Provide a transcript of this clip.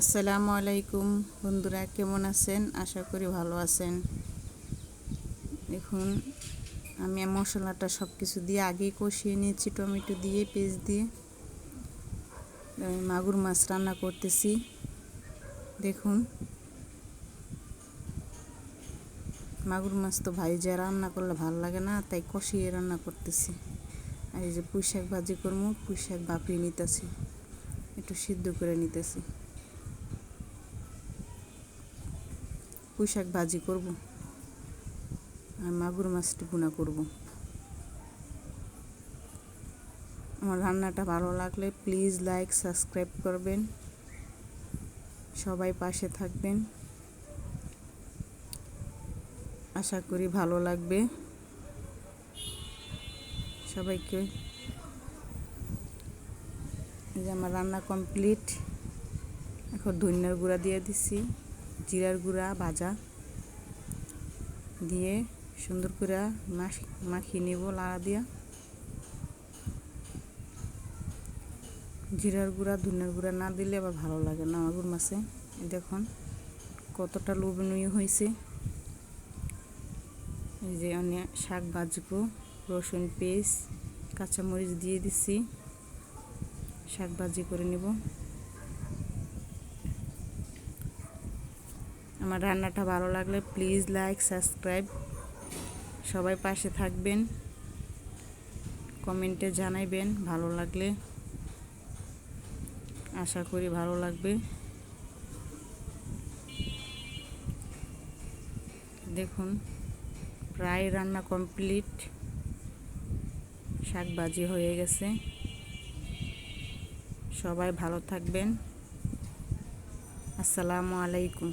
আসসালামু আলাইকুম বন্ধুরা, কেমন আছেন? আশা করি ভালো আছেন। দেখুন, আমি মশলাটা সব কিছু দিয়ে আগেই কষিয়ে নিয়েছি, টমেটো দিয়ে, পেঁয়াজ দিয়ে। মাগুর মাছ রান্না করতেছি। দেখুন, মাগুর মাছ তো ভাই ভাইজা রান্না করলে ভালো লাগে না, তাই কষিয়ে রান্না করতেছি। আর এই যে পুঁই শাক ভাজি করব পুঁই শাক বাপিয়ে নিতেছি, একটু সিদ্ধ করে নিতেছি। পুঁই শাক ভাজি করব। আর মাগুর মাছটি ভুনা করব। আমার রান্নাটা ভালো লাগলে প্লিজ লাইক, সাবস্ক্রাইব করবেন। সবাই পাশে থাকবেন। আশা করি ভালো লাগবে। সবাইকে যে আমার রান্না কমপ্লিট। এখন ধনিয়ার গুঁড়া দিয়ে দিছি। জিরার গুঁড়া ভাজা দিয়ে সুন্দর করে মাখিয়ে নেব লাড়া দিয়া। জিরার গুঁড়া ধনিয়ার গুঁড়া না দিলে আবার ভালো লাগে না মাগুর মাছে। দেখুন কতটা লোভনীয় হয়েছে। এই যে অনেক শাক ভাজবো, রসুন পেস্ট, কাঁচামরিচ দিয়ে দিছি। শাক ভাজি করে নেব। আমার রান্নাটা ভালো লাগলে প্লিজ লাইক সাবস্ক্রাইব সবাই পাশে থাকবেন, কমেন্টে জানাইবেন ভালো লাগলে। আশা করি ভালো লাগবে। দেখুন, প্রায় রান্না কমপ্লিট শাক ভাজি হয়ে গেছে। সবাই ভালো থাকবেন। আসসালামু আলাইকুম।